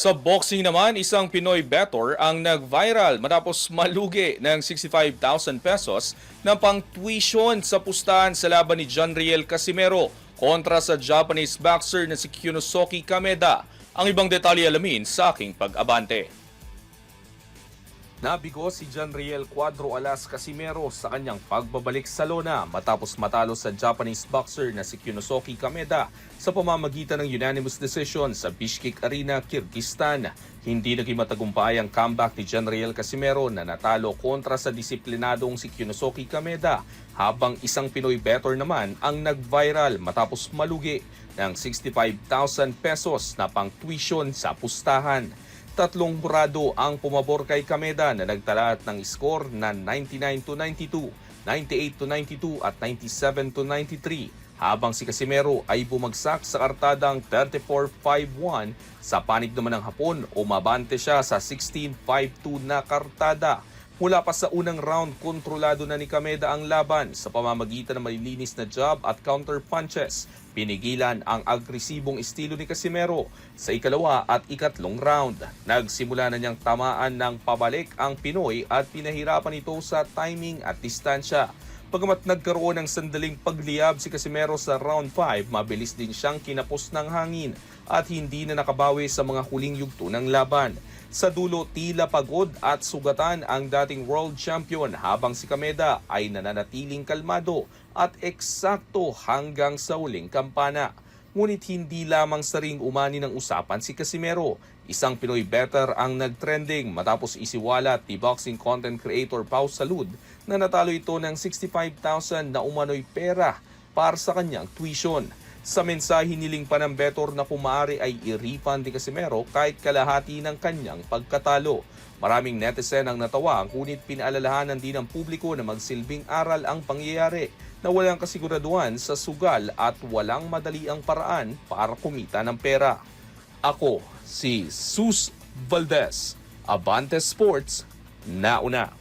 Sa boxing naman, isang Pinoy bettor ang nag-viral matapos malugi ng 65,000 pesos ng pang-tuition sa pustahan sa laban ni John Riel Casimero kontra sa Japanese boxer na si Kyunosoki Kameda. Ang ibang detalye alamin sa aking pag-abante. Nabigo si John Riel Cuadro Alas Casimero sa kanyang pagbabalik sa lona matapos matalo sa Japanese boxer na si Kyunosoki Kameda sa pamamagitan ng unanimous decision sa Bishkek Arena, Kyrgyzstan. Hindi naging matagumpay ang comeback ni John Riel Casimero na natalo kontra sa disiplinadong si Kyunosoki Kameda habang isang Pinoy bettor naman ang nag-viral matapos malugi ng 65,000 pesos na pang tuition sa pustahan. Tatlong hurado ang pumabor kay Kameda na nagtalat ng score na 99 to 92, 98 to 92 at 97 to 93 habang si Casimero ay bumagsak sa kartadang 34-5-1 sa panig naman ng Hapon umabante siya sa 16-5-2 na kartada. Mula pa sa unang round, kontrolado na ni Kameda ang laban sa pamamagitan ng malilinis na jab at counter punches. Pinigilan ang agresibong estilo ni Casimero sa ikalawa at ikatlong round. Nagsimula na niyang tamaan ng pabalik ang Pinoy at pinahirapan ito sa timing at distansya. Pagamat nagkaroon ng sandaling pagliyab si Casimero sa round 5, mabilis din siyang kinapos ng hangin at hindi na nakabawi sa mga huling yugto ng laban. Sa dulo, tila pagod at sugatan ang dating world champion habang si Kameda ay nananatiling kalmado at eksakto hanggang sa uling kampana. Ngunit hindi lamang sa ring umani ng usapan si Casimero. Isang Pinoy better ang nagtrending matapos isiwalat ni boxing content creator Pau Salud na natalo ito ng 65,000 na umano'y pera para sa kanyang tuition. Sa mensahe niling pa ng betor na kung maaari ay i-refund ni Casimero kahit kalahati ng kanyang pagkatalo. Maraming netizen ang natawa ngunit pinaalalahanan din ng publiko na magsilbing aral ang pangyayari na walang kasiguraduhan sa sugal at walang madali ang paraan para kumita ng pera. Ako si Sus Valdez, Abante Sports, nauna.